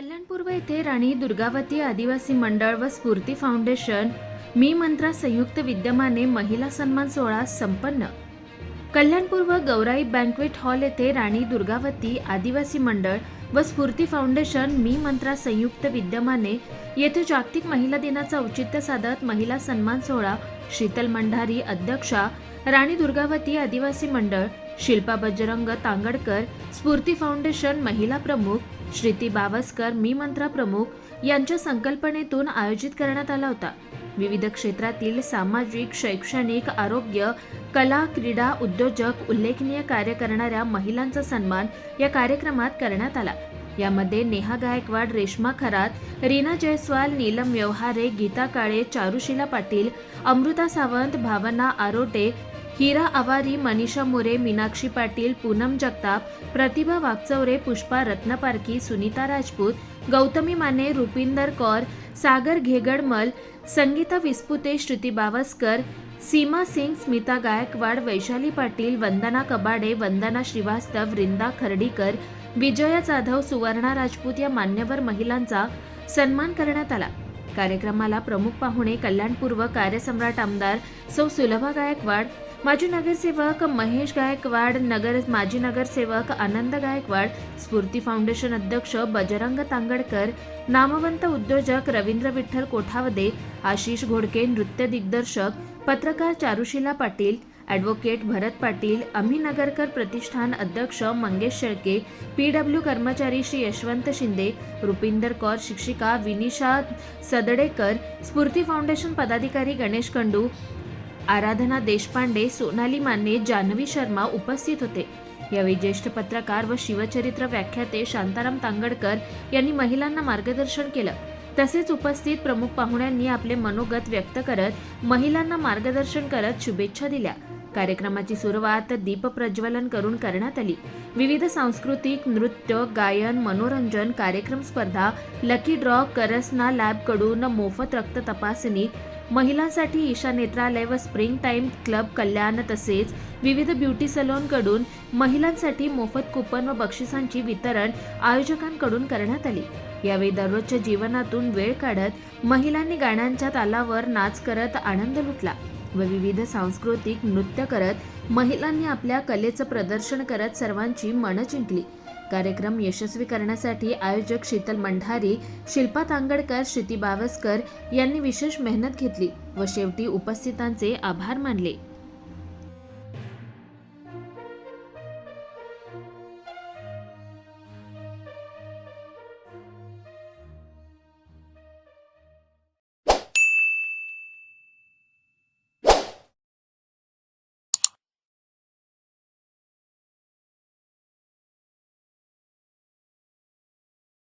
कल्याणपूर्व येथे राणी दुर्गावती आदिवासी मंडळ व स्फूर्ती फाउंडेशन मी मंत्रा संयुक्त विद्यमाने महिला सन्मान सोहळा संपन्न. कल्याणपूर्व गौराई बँकवेट हॉल येथे राणी दुर्गावती आदिवासी मंडळ व स्फूर्ती फाउंडेशन मी मंत्रा संयुक्त विद्यमाने येथे जागतिक महिला दिनाचं औचित्य साधत महिला सन्मान सोहळा शीतल मंडारी अध्यक्षा राणी दुर्गावती आदिवासी मंडळ शिल्पा बजरंग तांगडकर स्फूर्ती फाउंडेशन महिला प्रमुख श्रीती बावस्कर मी मंत्रा प्रमुख यांच्या संकल्पनेतून आयोजित करण्यात आला होता. विविध क्षेत्रातील सामाजिक शैक्षणिक आरोग्य कला क्रीडा उद्योजक उल्लेखनीय कार्य करणाऱ्या महिलांचा सन्मान या कार्यक्रमात करण्यात आला. यामध्ये नेहा गायकवाड रेश्मा खरात रीना जयस्वाल नीलम व्यवहारे गीता काळे चारुशिला पाटील अमृता सावंत भावना आरोटे हिरा आवारी मनीषा मोरे मीनाक्षी पाटील पूनम जगताप प्रतिभा वागचौरे पुष्पा रत्नपारखी सुनीता राजपूत गौतमी माने रुपिंदर कौर सागर घेगडमल संगीता विस्पुते श्रुती बावस्कर सीमा सिंग स्मिता गायकवाड वैशाली पाटील वंदना कबाडे वंदना श्रीवास्तव रिंदा खर्डीकर विजया जाधव सुवर्णा राजपूत या मान्यवर महिलांचा सन्मान करण्यात आला. कार्यक्रमाला प्रमुख पाहुणे कल्याणपूर्व कार्यसम्राट आमदार सौ सुलभा गायकवाड माजी नगरसेवक महेश गायकवाड नगर माजी नगरसेवक आनंद गायकवाड स्फूर्ती फाउंडेशन अध्यक्ष बजरंग तांगडकर नामवंत उद्योजक रवींद्र विठ्ठल कोठावदे आशिष घोडके नृत्य दिग्दर्शक पत्रकार चारुशिला पाटील ॲडव्होकेट भरत पाटील अमी नगरकर प्रतिष्ठान अध्यक्ष मंगेश शेळके पी डब्ल्यू कर्मचारी श्री यशवंत शिंदे रुपिंदर कौर शिक्षिका विनिशा सदडेकर स्फूर्ती फाउंडेशन पदाधिकारी गणेश कंडू आराधना देशपांडे सोनाली माने जान्हवी शर्मा उपस्थित होते. यावेळी ज्येष्ठ पत्रकार व शिवचरित्र व्याख्याते शांताराम तांगडकर यांनी महिलांना मार्गदर्शन केलं. तसेच उपस्थित प्रमुख पाहुण्यांनी आपले मनोगत व्यक्त करत महिलांना मार्गदर्शन करत शुभेच्छा दिल्या. कार्यक्रमाची सुरुवात दीपप्रज्वलन करून करण्यात आली. विविध सांस्कृतिक नृत्य गायन मनोरंजन कार्यक्रम स्पर्धा लकी ड्रॉ करसना लॅबकडून मोफत रक्त तपासणी महिलांसाठी ईशा नेत्रालय व स्प्रिंग टाईम क्लब कल्याण तसेच विविध ब्युटी सलूनकडून महिलांसाठी मोफत कुपन व बक्षिसांची वितरण आयोजकांकडून करण्यात आली. यावेळी दररोजच्या जीवनातून वेळ काढत महिलांनी गाण्यांच्या तालावर नाच करत आनंद लुटला. व विविध सांस्कृतिक नृत्य करत महिलांनी आपल्या कलेचं प्रदर्शन करत सर्वांची मनं जिंकली. कार्यक्रम यशस्वी करण्यासाठी आयोजक शीतल मंढारी शिल्पा तांगडकर श्रुती बावस्कर यांनी विशेष मेहनत घेतली व शेवटी उपस्थितांचे आभार मानले.